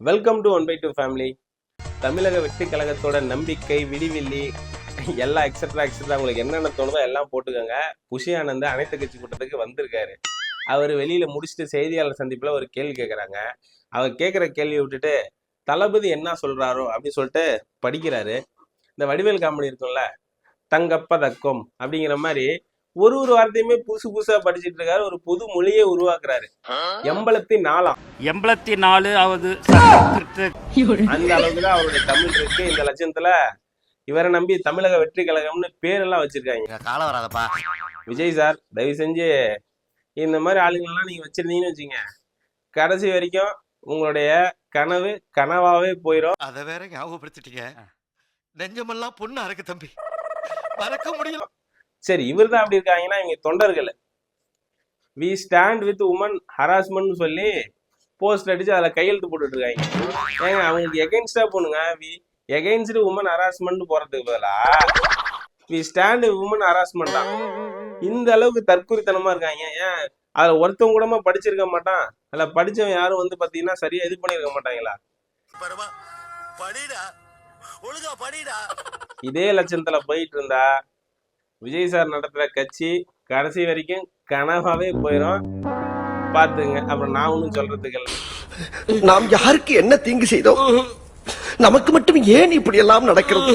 Welcome to one by two family தமிழக வெற்றி கழகத்தோட நம்பிக்கை விடிவில்லி எல்லாம் எக்ஸட்ரா எக்ஸட்ரா உங்களுக்கு என்னென்ன தோணுதோ எல்லாம் போட்டுக்கோங்க. புஷி ஆனந்த் அனைத்து கட்சி கூட்டத்துக்கு வந்திருக்காரு. அவர் வெளியில முடிச்சுட்டு செய்தியாளர் சந்திப்புல ஒரு கேள்வி கேட்குறாங்க அவர் கேட்குற கேள்வியை விட்டுட்டு தளபதி என்ன சொல்றாரோ அப்படின்னு சொல்லிட்டு படிக்கிறாரு. இந்த வடிவேல் காமெடி இருக்கும்ல தங்கப்பதக்கம் அப்படிங்கிற மாதிரி ஒரு ஒரு வார்த்தையுமே புதுசு புதுசா படிச்சிட்டு இருக்காரு. ஒரு புது மொழியை உருவாக்குறாரு. எம்பளத்தி நாலாம். எண்பத்தி நாலு ஆவது அந்த அளவுக்கு தான் அவருடைய தமிழ் இருக்கு. இந்த லட்சணத்துல இவரை நம்பி தமிழக வெற்றி கழகம்னு பேரெல்லாம் வச்சிருக்காங்க. காலம் வராதப்பா. விஜய் சார் தயவு செஞ்சு இந்த மாதிரி ஆளுங்கள்லாம் நீங்க வச்சிருந்தீங்கன்னு வச்சுங்க. கடைசி வரைக்கும் உங்களுடைய கனவு கனவாவே போயிடும் அத வேற ஞாபகப்படுத்திட்டீங்க. நெஞ்சமெல்லாம் பொண்ணா இருக்கு தம்பி. மறக்க முடியல. சரி இவர் தான் அப்படி இருக்காங்கன்னா இவங்க தொண்டர்கள். We stand with woman harassment சொல்லி போஸ்ட் அடிச்சு அதுல கையெழுத்து போட்டுட்டு இருக்காங்க ஏங்க அவங்களுக்கு எகென்ஸ்டா போனுங்க வி எகென்ஸ்ட் உமன் ஹராஸ்மெண்ட் போறதுக்கு பதிலா வி ஸ்டாண்ட் உமன் ஹராஸ்மெண்ட் தான் இந்த அளவுக்கு தற்குறித்தனமா இருக்காங்க. ஏன்? அதுல ஒருத்தவங்க கூடமா படிச்சிருக்க மாட்டான். அதுல படிச்சவன் யாரும் வந்து பாத்தீங்கன்னா சரியா இது பண்ணிருக்க மாட்டாங்களா? இதே லட்சணத்துல போயிட்டு இருந்தா விஜய் சார் நடத்துகிற கட்சி கடைசி வரைக்கும் கனவாவே போயிடும் பார்த்துங்க அப்புறம் நான் ஒன்றும் சொல்றதுக்கு இல்லை. நாம் யாருக்கு என்ன தீங்கு செய்தோம்? நமக்கு மட்டும் ஏன் இப்படி எல்லாம் நடக்கிறது?